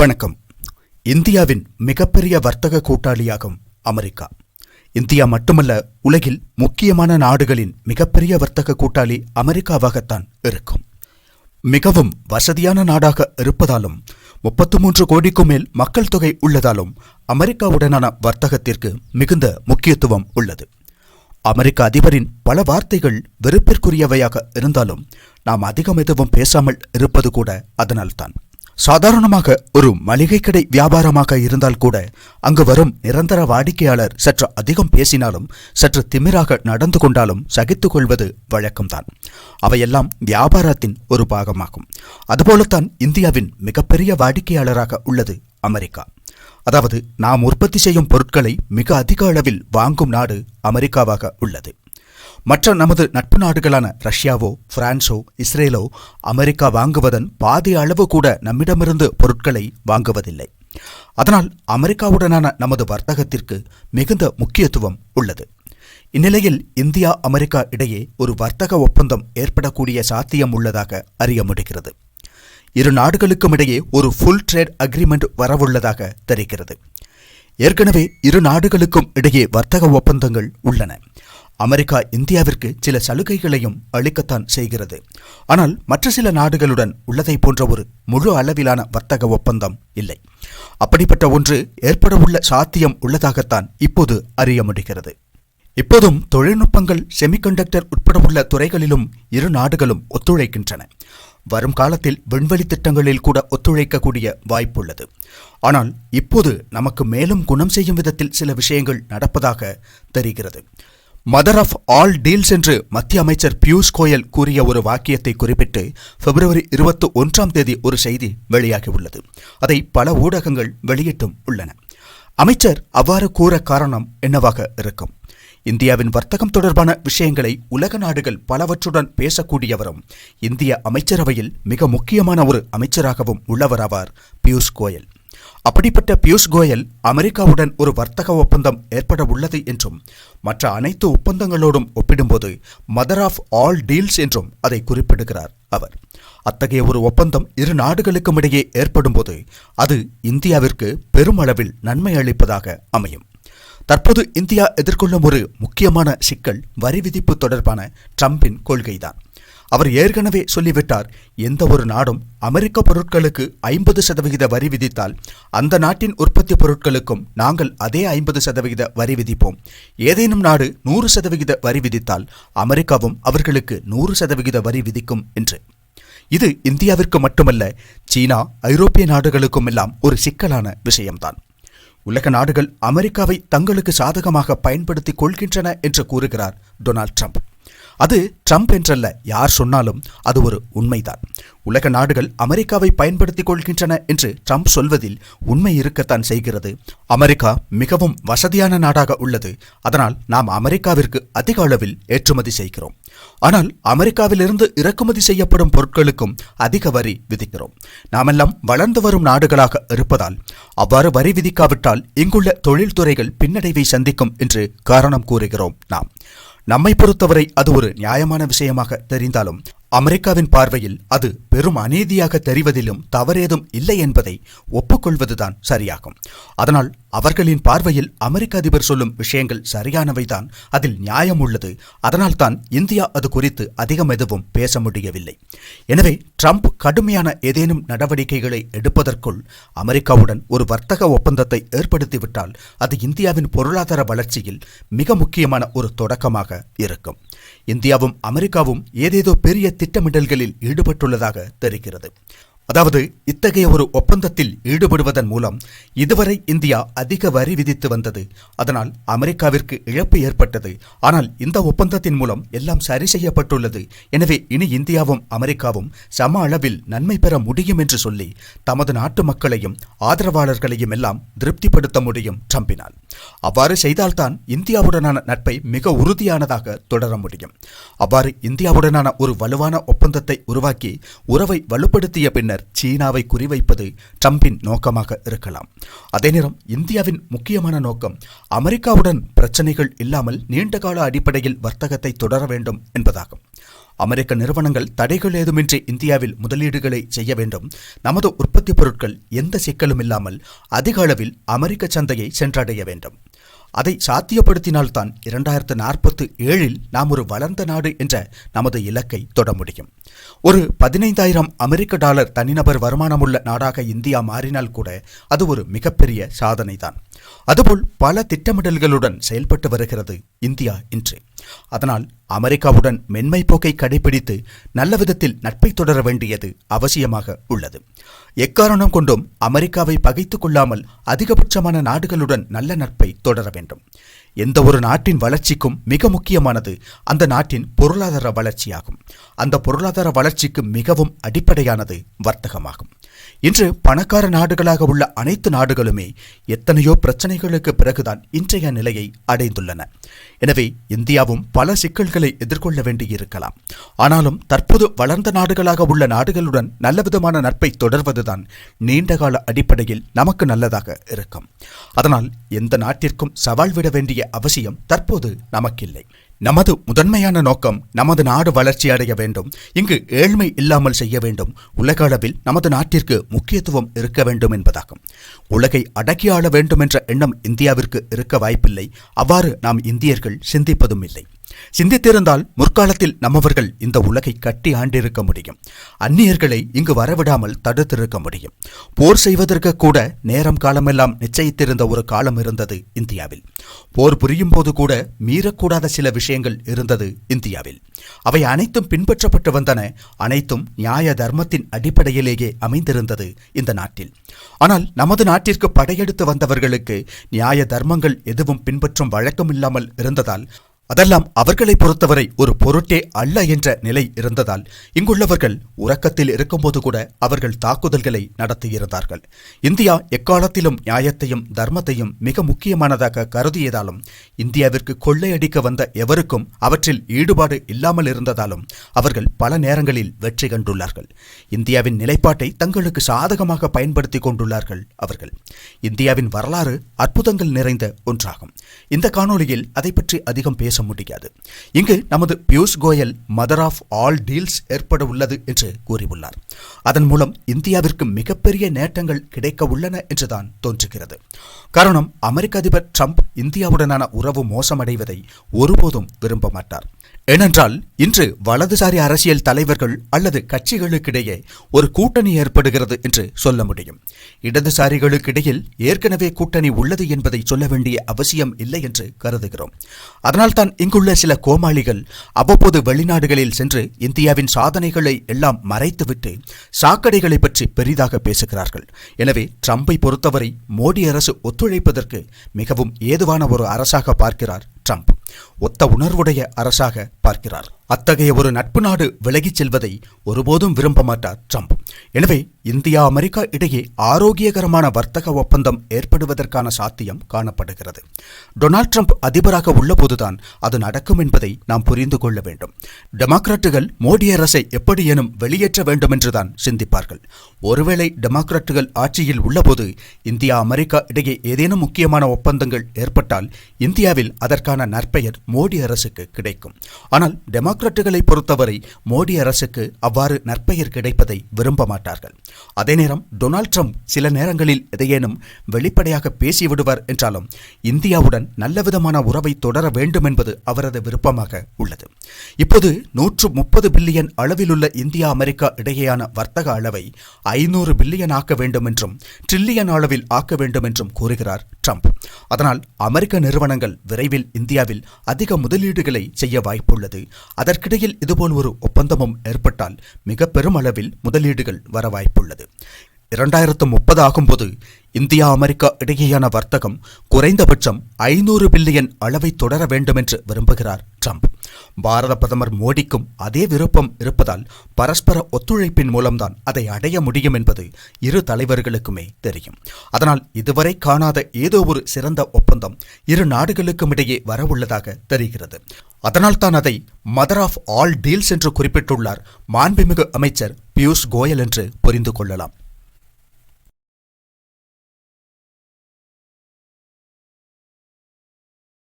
வணக்கம். இந்தியாவின் மிகப்பெரிய வர்த்தக கூட்டாளியாகும் அமெரிக்கா. இந்தியா மட்டுமல்ல உலகில் முக்கியமான நாடுகளின் மிகப்பெரிய வர்த்தக கூட்டாளி அமெரிக்காவாகத்தான் இருக்கும். மிகவும் வசதியான நாடாக இருப்பதாலும் முப்பத்து மூன்று கோடிக்கும் மேல் மக்கள் தொகை உள்ளதாலும் அமெரிக்காவுடனான வர்த்தகத்திற்கு மிகுந்த முக்கியத்துவம் உள்ளது. அமெரிக்க அதிபரின் பல வார்த்தைகள் வெறுப்பிற்குரியவையாக இருந்தாலும் நாம் அதிகம் எதுவும் பேசாமல் இருப்பது கூட அதனால்தான். சாதாரணமாக ஒரு மளிகை கடை வியாபாரமாக இருந்தால் கூட அங்கு வரும் நிரந்தர வாடிக்கையாளர் சற்று அதிகம் பேசினாலும் சற்று திமிராக நடந்து கொண்டாலும் சகித்து கொள்வது வழக்கம்தான். அவையெல்லாம் வியாபாரத்தின் ஒரு பாகமாகும். அதுபோலத்தான் இந்தியாவின் மிகப்பெரிய வாடிக்கையாளராக உள்ளது அமெரிக்கா. அதாவது நாம் உற்பத்தி செய்யும் பொருட்களை மிக அதிக அளவில் வாங்கும் நாடு அமெரிக்காவாக உள்ளது. மற்ற நமது நட்பு நாடுகளான ரஷ்யாவோ பிரான்சோ இஸ்ரேலோ அமெரிக்கா வாங்குவதன் பாதி அளவு கூட நம்மிடமிருந்து பொருட்களை வாங்குவதில்லை. அதனால் அமெரிக்காவுடனான நமது வர்த்தகத்திற்கு மிகுந்த முக்கியத்துவம் உள்ளது. இந்நிலையில் இந்தியா அமெரிக்கா இடையே ஒரு வர்த்தக ஒப்பந்தம் ஏற்படக்கூடிய சாத்தியம் உள்ளதாக அறிய முடிகிறது. இரு நாடுகளுக்கும் இடையே ஒரு ஃபுல் ட்ரேட் அக்ரிமெண்ட் வரவுள்ளதாக தெரிகிறது. ஏற்கனவே இரு நாடுகளுக்கும் இடையே வர்த்தக ஒப்பந்தங்கள் உள்ளன. அமெரிக்கா இந்தியாவிற்கு சில சலுகைகளையும் அளிக்கத்தான் செய்கிறது. ஆனால் மற்ற சில நாடுகளுடன் உள்ளதை போன்ற ஒரு முழு அளவிலான வர்த்தக ஒப்பந்தம் இல்லை. அப்படிப்பட்ட ஒன்று ஏற்படவுள்ள சாத்தியம் உள்ளதாகத்தான் இப்போது அறிய முடிகிறது. இப்போதும் தொழில்நுட்பங்கள் செமிகண்டக்டர் உட்பட உள்ள துறைகளிலும் இரு நாடுகளும் ஒத்துழைக்கின்றன. வரும் காலத்தில் விண்வெளி திட்டங்களில் கூட ஒத்துழைக்கக்கூடிய வாய்ப்புள்ளது. ஆனால் இப்போது நமக்கு மேலும் குணம் செய்யும் விதத்தில் சில விஷயங்கள் நடப்பதாக தெரிகிறது. மதர் ஆஃப் ஆல் டீல்ஸ் என்று மத்திய அமைச்சர் பியூஷ் கோயல் கூறிய ஒரு வாக்கியத்தை குறிப்பிட்டு பிப்ரவரி இருபத்தி ஒன்றாம் தேதி ஒரு செய்தி வெளியாகியுள்ளது அதை பல ஊடகங்கள் வெளியிட்டும் உள்ளன. அமைச்சர் அவ்வாறு கூற காரணம் என்னவாக இருக்கும்? இந்தியாவின் வர்த்தகம் தொடர்பான விஷயங்களை உலக நாடுகள் பலவற்றுடன் பேசக்கூடியவரும் இந்திய அமைச்சரவையில் மிக முக்கியமான ஒரு அமைச்சராகவும் உள்ளவராவார் பியூஷ் கோயல். அப்படிப்பட்ட பியூஷ் கோயல் அமெரிக்காவுடன் ஒரு வர்த்தக ஒப்பந்தம் ஏற்பட உள்ளது என்றும் மற்ற அனைத்து ஒப்பந்தங்களோடும் ஒப்பிடும்போது மதர் ஆஃப் ஆல் டீல்ஸ் என்றும் அதை குறிப்பிடுகிறார் அவர். அத்தகைய ஒரு ஒப்பந்தம் இரு நாடுகளுக்கும் இடையே ஏற்படும்போது அது இந்தியாவிற்கு பெருமளவில் நன்மை அளிப்பதாக அமையும். தற்போது இந்தியா எதிர்கொள்ளும் ஒரு முக்கியமான சிக்கல் வரி விதிப்பு தொடர்பான ட்ரம்பின் கொள்கைதான். அவர் ஏற்கனவே சொல்லிவிட்டார் எந்த ஒரு நாடும் அமெரிக்க பொருட்களுக்கு ஐம்பது சதவிகித வரி விதித்தால் அந்த நாட்டின் உற்பத்தி பொருட்களுக்கும் நாங்கள் அதே ஐம்பது சதவிகித வரி விதிப்போம். ஏதேனும் நாடு நூறு சதவிகித வரி விதித்தால் அமெரிக்காவும் அவர்களுக்கு நூறு சதவிகித வரி விதிக்கும் என்று. இது இந்தியாவிற்கு மட்டுமல்ல சீனா ஐரோப்பிய நாடுகளுக்கும் எல்லாம் ஒரு சிக்கலான விஷயம்தான். உலக நாடுகள் அமெரிக்காவை தங்களுக்கு சாதகமாக பயன்படுத்திக் கொள்கின்றன என்று கூறுகிறார் டொனால்ட் ட்ரம்ப். அது ட்ரம்ப் என்றல்ல. யார் சொன்னாலும் அது ஒரு உண்மைதான். உலக நாடுகள் அமெரிக்காவை பயன்படுத்திக் கொள்கின்றன என்று ட்ரம்ப் சொல்வதில் உண்மை இருக்கத்தான் செய்கிறது. அமெரிக்கா மிகவும் வசதியான நாடாக உள்ளது. அதனால் நாம் அமெரிக்காவிற்கு அதிக அளவில் ஏற்றுமதி செய்கிறோம். ஆனால் அமெரிக்காவிலிருந்து இறக்குமதி செய்யப்படும் பொருட்களுக்கும் அதிக வரி விதிக்கிறோம். நாமெல்லாம் வளர்ந்து வரும் நாடுகளாக இருப்பதால் அவ்வாறு வரி விதிக்காவிட்டால் இங்குள்ள தொழில்துறைகள் பின்னடைவை சந்திக்கும் என்று காரணம் கூறுகிறோம் நாம். நம்மை பொறுத்தவரை அது ஒரு நியாயமான விஷயமாக தெரிந்தாலும் அமெரிக்காவின் பார்வையில் அது பெரும் அநீதியாக தெரிவதிலும் தவறேதும் இல்லை என்பதை ஒப்புக்கொள்வதுதான் சரியாகும். அதனால் அவர்களின் பார்வையில் அமெரிக்க அதிபர் சொல்லும் விஷயங்கள் சரியானவைதான். அதில் நியாயம் உள்ளது. அதனால்தான் இந்தியா அது குறித்து அதிகம் எதுவும் பேச முடியவில்லை. எனவே ட்ரம்ப் கடுமையான ஏதேனும் நடவடிக்கைகளை எடுப்பதற்குள் அமெரிக்காவுடன் ஒரு வர்த்தக ஒப்பந்தத்தை ஏற்படுத்திவிட்டால் அது இந்தியாவின் பொருளாதார வளர்ச்சியில் மிக முக்கியமான ஒரு தொடக்கமாக இருக்கும். இந்தியாவும் அமெரிக்காவும் ஏதேதோ பெரிய திட்டமிடல்களில் ஈடுபட்டுள்ளதாக தெரிகிறது. அதாவது இத்தகைய ஒரு ஒப்பந்தத்தில் ஈடுபடுவதன் மூலம் இதுவரை இந்தியா அதிக வரி விதித்து வந்தது. அதனால் அமெரிக்காவிற்கு இழப்பு ஏற்பட்டது. ஆனால் இந்த ஒப்பந்தத்தின் மூலம் எல்லாம் சரி செய்யப்பட்டுள்ளது. எனவே இனி இந்தியாவும் அமெரிக்காவும் சம அளவில் நன்மை பெற முடியும் என்று சொல்லி தமது நாட்டு மக்களையும் ஆதரவாளர்களையும் எல்லாம் திருப்திப்படுத்த முடியும் ட்ரம்பினால். அவ்வாறு செய்தால்தான் இந்தியாவுடனான நட்பை மிக உறுதியானதாக தொடர முடியும். அவ்வாறு இந்தியாவுடனான ஒரு வலுவான ஒப்பந்தத்தை உருவாக்கி உறவை வலுப்படுத்திய பின்னர் சீனாவை குறிவைப்பது ட்ரம்பின் நோக்கமாக இருக்கலாம். அதே நேரம் இந்தியாவின் முக்கியமான நோக்கம் அமெரிக்காவுடன் பிரச்சனைகள் இல்லாமல் நீண்டகால அடிப்படையில் வர்த்தகத்தை தொடர வேண்டும் என்பதாகும். அமெரிக்க நிறுவனங்கள் தடைகள் ஏதுமின்றி இந்தியாவில் முதலீடுகளை செய்ய வேண்டும். நமது உற்பத்தி பொருட்கள் எந்த சிக்கலும் இல்லாமல் அதிக அளவில் அமெரிக்க சந்தையை சென்றடைய வேண்டும். அதை சாத்தியப்படுத்தினால்தான் இரண்டாயிரத்து நாற்பத்து ஏழில் நாம் ஒரு வளர்ந்த நாடு என்ற நமது இலக்கை தொட முடியும். ஒரு பதினைந்தாயிரம் அமெரிக்க டாலர் தனிநபர் வருமானமுள்ள நாடாக இந்தியா மாறினால் கூட அது ஒரு மிகப்பெரிய சாதனைதான். அதுபோல் பல திட்டமிடல்களுடன் செயல்பட்டு வருகிறது இந்தியா இன்று. அதனால் அமெரிக்காவுடன் மென்மை போக்கை கடைபிடித்து நல்ல விதத்தில் நட்பை தொடர வேண்டியது அவசியமாக உள்ளது. எக்காரணம் கொண்டும் அமெரிக்காவை பகைத்துக் கொள்ளாமல் அதிகபட்சமான நாடுகளுடன் நல்ல நட்பை தொடர வேண்டும். எந்த ஒரு நாட்டின் வளர்ச்சிக்கும் மிக முக்கியமானது அந்த நாட்டின் பொருளாதார வளர்ச்சியாகும். அந்த பொருளாதார வளர்ச்சிக்கு மிகவும் அடிப்படையானது வர்த்தகமாகும். இன்று பணக்கார நாடுகளாக உள்ள அனைத்து நாடுகளுமே எத்தனையோ பிரச்சனைகளுக்கு பிறகுதான் இன்றைய நிலையை அடைந்துள்ளன. எனவே இந்தியாவும் பல சிக்கல்களை எதிர்கொள்ள வேண்டியிருக்கலாம். ஆனாலும் தற்போது வளர்ந்த நாடுகளாக உள்ள நாடுகளுடன் நல்லவிதமான நட்பை தொடர்வதுதான் நீண்டகால அடிப்படையில் நமக்கு நல்லதாக இருக்கும். அதனால் எந்த நாட்டிற்கும் சவால் விட வேண்டிய அவசியம் தற்போது நமக்கில்லை. நமது முதன்மையான நோக்கம் நமது நாடு வளர்ச்சி அடைய வேண்டும். இங்கு ஏழ்மை இல்லாமல் செய்ய வேண்டும். உலக அளவில் நமது நாட்டிற்கு முக்கியத்துவம் இருக்க வேண்டும் என்பதாகும். உலகை அடக்கியாள வேண்டும் என்ற எண்ணம் இந்தியாவிற்கு இருக்க வாய்ப்பில்லை. அவ்வாறு நாம் இந்தியர்கள் சிந்திப்பதும் இல்லை. சிந்தித்திருந்தால் முற்காலத்தில் நம்மவர்கள் இந்த உலகை கட்டி ஆண்டிருக்க முடியும். அந்நியர்களை இங்கு வரவிடாமல் தடுத்திருக்க முடியும். போர் செய்வதற்கு கூட நேரம் காலமெல்லாம் நிச்சயித்திருந்த ஒரு காலம் இருந்தது இந்தியாவில். போர் புரியும் போது கூட மீறக்கூடாத சில விஷயங்கள் இருந்தது இந்தியாவில். அவை அனைத்தும் பின்பற்றப்பட்டு வந்தன. அனைத்தும் நியாய தர்மத்தின் அடிப்படையிலேயே அமைந்திருந்தது இந்த நாட்டில். ஆனால் நமது நாட்டிற்கு படையெடுத்து வந்தவர்களுக்கு நியாய தர்மங்கள் எதுவும் பின்பற்றும் வழக்கம் இல்லாமல் இருந்ததால் அதெல்லாம் அவர்களை பொறுத்தவரை ஒரு பொருட்டே அல்ல என்ற நிலை இருந்ததால் இங்குள்ளவர்கள் உறக்கத்தில் இருக்கும்போது கூட அவர்கள் தாக்குதல்களை நடத்தியிருந்தார்கள். இந்தியா எக்காலத்திலும் நியாயத்தையும் தர்மத்தையும் மிக முக்கியமானதாக கருதியதாலும் இந்தியாவிற்கு கொள்ளையடிக்க வந்த எவருக்கும் அவற்றில் ஈடுபாடு இல்லாமல் இருந்ததாலும் அவர்கள் பல நேரங்களில் வெற்றி கண்டுள்ளார்கள். இந்தியாவின் நிலைப்பாட்டை தங்களுக்கு சாதகமாக பயன்படுத்திக் கொண்டுள்ளார்கள் அவர்கள். இந்தியாவின் வரலாறு அற்புதங்கள் நிறைந்த ஒன்றாகும். இந்த காணொளியில் அதை பற்றி அதிகம் பேச முடியாது இங்கு நமது Piyush Goyal mother of all deals ஏற்பட உள்ளது என்று கூறியுள்ளார். அதன் மூலம் இந்தியாவிற்கு மிகப்பெரிய நேட்டங்கள் கிடைக்க உள்ளன என்றுதான் தோன்றுகிறது. காரணம் அமெரிக்க அதிபர் ட்ரம்ப் இந்தியாவுடனான உறவு மோசமடைவதை ஒருபோதும் விரும்ப மாட்டார். ஏனென்றால் இன்று வலதுசாரி அரசியல் தலைவர்கள் அல்லது கட்சிகளுக்கிடையே ஒரு கூட்டணி ஏற்படுகிறது என்று சொல்ல முடியும். இடதுசாரிகளுக்கிடையில் ஏற்கனவே கூட்டணி உள்ளது என்பதை சொல்ல வேண்டிய அவசியம் இல்லை என்று கருதுகிறோம். அதனால்தான் இங்குள்ள சில கோமாளிகள் அவ்வப்போது வெளிநாடுகளில் சென்று இந்தியாவின் சாதனைகளை எல்லாம் மறைத்துவிட்டு சாக்கடைகளை பற்றி பெரிதாக பேசுகிறார்கள். எனவே ட்ரம்பை பொறுத்தவரை மோடி அரசு ஒத்துழைப்பதற்கு மிகவும் ஏதுவான ஒரு அரசாக பார்க்கிறார் ட்ரம்ப். ஒத்த உணர்வுடைய அரசாக பார்க்கிறார். அத்தகைய ஒரு நட்பு நாடு விலகிச் செல்வதை ஒருபோதும் விரும்ப மாட்டார் ட்ரம்ப். எனவே இந்தியா அமெரிக்கா இடையே ஆரோக்கியகரமான வர்த்தக ஒப்பந்தம் ஏற்படுவதற்கான சாத்தியம் காணப்படுகிறது. டொனால்ட் ட்ரம்ப் அதிபராக உள்ளபோதுதான் அது நடக்கும் என்பதை நாம் புரிந்து கொள்ள வேண்டும். டெமோக்ராட்டுகள் மோடி அரசை எப்படியேனும் வெளியேற்ற வேண்டும் என்றுதான் சிந்திப்பார்கள். ஒருவேளை டெமோக்ராட்டுகள் ஆட்சியில் உள்ளபோது இந்தியா அமெரிக்கா இடையே ஏதேனும் முக்கியமான ஒப்பந்தங்கள் ஏற்பட்டால் இந்தியாவில் அதற்கான நற்பெயர் மோடி அரசுக்கு கிடைக்கும். ஆனால் டெமோக்ராட்டுகளை பொறுத்தவரை மோடி அரசுக்கு அவ்வாறு நற்பெயர் கிடைப்பதை விரும்ப மாட்டார்கள். அதே நேரம் டொனால்ட் ட்ரம்ப் சில நேரங்களில் எதையேனும் வெளிப்படையாக பேசிவிடுவார் என்றாலும் இந்தியாவுடன் நல்லவிதமான உறவை தொடர வேண்டும் என்பது அவரது விருப்பமாக உள்ளது. இப்போது நூற்று முப்பது பில்லியன் அளவிலுள்ள இந்தியா அமெரிக்கா இடையேயான வர்த்தக அளவை ஐநூறு பில்லியன் ஆக்க வேண்டும் என்றும் ட்ரில்லியன் அளவில் ஆக்க வேண்டும் என்றும் கூறுகிறார் ட்ரம்ப். அதனால் அமெரிக்க நிறுவனங்கள் விரைவில் இந்தியாவில் அதிக முதலீடுகளை செய்ய வாய்ப்புள்ளது. அதற்கிடையில் இதுபோல் ஒரு ஒப்பந்தமும் ஏற்பட்டால் மிக பெரும் அளவில் முதலீடுகள் வர வாய்ப்புள்ளது. இரண்டாயிரத்து முப்பது ஆகும்போது இந்தியா அமெரிக்கா இடையேயான வர்த்தகம் குறைந்தபட்சம் ஐநூறு பில்லியன் அளவை தொடர வேண்டும் என்று விரும்புகிறார் ட்ரம்ப். பாரத பிரதமர் மோடிக்கும் அதே விருப்பம் இருப்பதால் பரஸ்பர ஒத்துழைப்பின் மூலம்தான் அதை அடைய முடியும் என்பது இரு தலைவர்களுக்குமே தெரியும். அதனால் இதுவரை காணாத ஏதோ ஒரு சிறந்த ஒப்பந்தம் இரு நாடுகளுக்கும் இடையே வரவுள்ளதாக தெரிகிறது. அதனால் தான் அதை மதர் ஆஃப் ஆல் டீல்ஸ் என்று குறிப்பிட்டுள்ளார் மாண்புமிகு அமைச்சர் பியூஷ் கோயல் என்று புரிந்து கொள்ளலாம்.